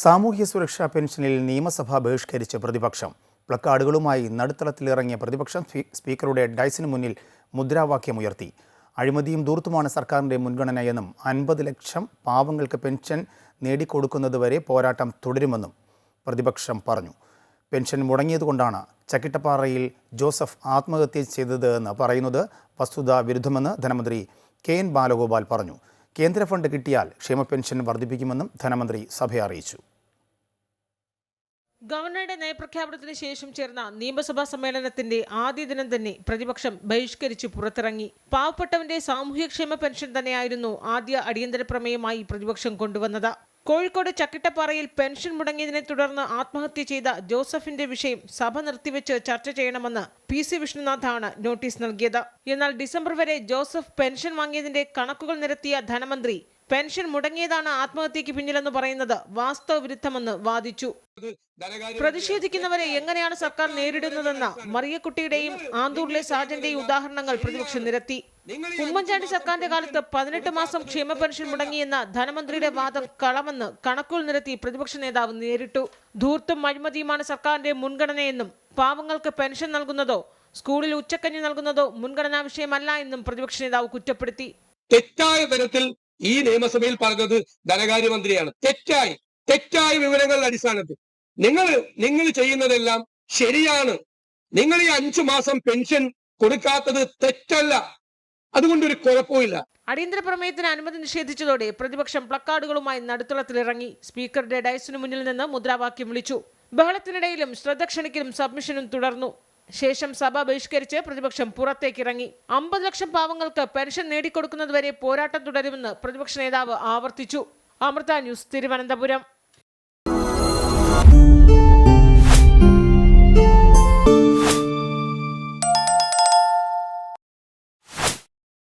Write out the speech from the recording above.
സാമൂഹ്യ സുരക്ഷാ പെൻഷനിൽ നിയമസഭ ബഹിഷ്കരിച്ച് പ്രതിപക്ഷം. പ്ലക്കാർഡുകളുമായി നടുത്തളത്തിലിറങ്ങിയ പ്രതിപക്ഷം സ്പീക്കറുടെ ഡൈസിന് മുന്നിൽ മുദ്രാവാക്യമുയർത്തി. അഴിമതിയും ദൂർത്തുമാണ് സർക്കാരിന്റെ മുൻഗണനയെന്നും അൻപത് ലക്ഷം പാവങ്ങൾക്ക് പെൻഷൻ നേടിക്കൊടുക്കുന്നതുവരെ പോരാട്ടം തുടരുമെന്നും പ്രതിപക്ഷം പറഞ്ഞു. പെൻഷൻ മുടങ്ങിയതുകൊണ്ടാണ് ചക്കിട്ടപ്പാറയിൽ ജോസഫ് ആത്മഹത്യ ചെയ്തത് എന്ന് പറയുന്നത് വസ്തുതാ വിരുദ്ധമെന്ന് ധനമന്ത്രി കെ എൻ ബാലഗോപാൽ പറഞ്ഞു. കേന്ദ്ര ഫണ്ട് കിട്ടിയാൽ ക്ഷേമ പെൻഷൻ വർദ്ധിപ്പിക്കുമെന്നും ധനമന്ത്രി സഭയെ അറിയിച്ചു. ഗവർണറുടെ നയപ്രഖ്യാപനത്തിന് ശേഷം ചേർന്ന നിയമസഭാ സമ്മേളനത്തിന്റെ ആദ്യ ദിനം തന്നെ പ്രതിപക്ഷം ബഹിഷ്കരിച്ച് പുറത്തിറങ്ങി. പാവപ്പെട്ടവന്റെ സാമൂഹ്യക്ഷേമ പെൻഷൻ തന്നെയായിരുന്നു ആദ്യ അടിയന്തര പ്രമേയമായി പ്രതിപക്ഷം കൊണ്ടുവന്നത്. കോഴിക്കോട് ചക്കിട്ടപ്പാറയിൽ പെൻഷൻ മുടങ്ങിയതിനെ തുടർന്ന് ആത്മഹത്യ ചെയ്ത ജോസഫിന്റെ വിഷയം സഭ നിർത്തിവെച്ച് ചർച്ച ചെയ്യണമെന്ന് പി സി വിഷ്ണുനാഥാണ് നോട്ടീസ് നൽകിയത്. എന്നാൽ ഡിസംബർ വരെ ജോസഫ് പെൻഷൻ വാങ്ങിയതിന്റെ കണക്കുകൾ നിരത്തിയ ധനമന്ത്രി പെൻഷൻ മുടങ്ങിയതാണ് ആത്മഹത്യക്ക് പിന്നിലെന്ന് പറയുന്നത് വാസ്തവ വിരുദ്ധമെന്ന് വാദിച്ചു. പ്രതിഷേധിക്കുന്നവരെ എങ്ങനെയാണ് സർക്കാർ നേരിടുന്നതെന്ന മറിയക്കുട്ടിയുടെയും ആന്തൂരിലെ സാജന്റെയും ഉദാഹരണങ്ങൾ പ്രതിപക്ഷം നിരത്തി. ഉമ്മൻചാണ്ടി സർക്കാരിന്റെ കാലത്ത് പതിനെട്ട് മാസം ക്ഷേമ പെൻഷൻ മുടങ്ങിയെന്ന ധനമന്ത്രിയുടെ വാദം കളമെന്ന് കണക്കുകൾ നിരത്തി പ്രതിപക്ഷ നേതാവ് നേരിട്ടു. ധൂർത്തും അഴിമതിയുമാണ് സർക്കാരിന്റെ മുൻഗണനയെന്നും പാവങ്ങൾക്ക് പെൻഷൻ നൽകുന്നതോ സ്കൂളിൽ ഉച്ചക്കഞ്ഞി നൽകുന്നതോ മുൻഗണനാ വിഷയമല്ല എന്നും പ്രതിപക്ഷ നേതാവ് കുറ്റപ്പെടുത്തി. തെറ്റായ തരത്തിൽ ഈ നിയമസഭയിൽ പറഞ്ഞത് ധനകാര്യമന്ത്രിയാണ്. തെറ്റായി. തെറ്റായ വിവരങ്ങളുടെ അടിസ്ഥാനത്തിൽ. നിങ്ങൾ നിങ്ങൾ ചെയ്യുന്നതെല്ലാം ശരിയാണ്. നിങ്ങൾ ഈ അഞ്ചു മാസം പെൻഷൻ കൊടുക്കാത്തത് തെറ്റല്ല. അതുകൊണ്ടൊരു കുഴപ്പമില്ല അടിയന്തര പ്രമേയത്തിന് അനുമതി നിഷേധിച്ചതോടെ പ്രതിപക്ഷം പ്ലക്കാർഡുകളുമായി നടുത്തളത്തിലിറങ്ങി. സ്പീക്കറുടെ ഡയസിനു മുന്നിൽ നിന്ന് മുദ്രാവാക്യം വിളിച്ചു. ബഹളത്തിനിടയിലും ശ്രദ്ധ ക്ഷണിക്കലും സബ്മിഷനും തുടർന്നു. ശേഷം സഭ ബഹിഷ്കരിച്ച് പ്രതിപക്ഷം പുറത്തേക്കിറങ്ങി. അമ്പത് ലക്ഷം പാവങ്ങൾക്ക് പെൻഷൻ നേടിക്കൊടുക്കുന്നതുവരെ പോരാട്ടം തുടരുമെന്ന് പ്രതിപക്ഷ നേതാവ് ആവർത്തിച്ചു. അമൃത ന്യൂസ് തിരുവനന്തപുരം.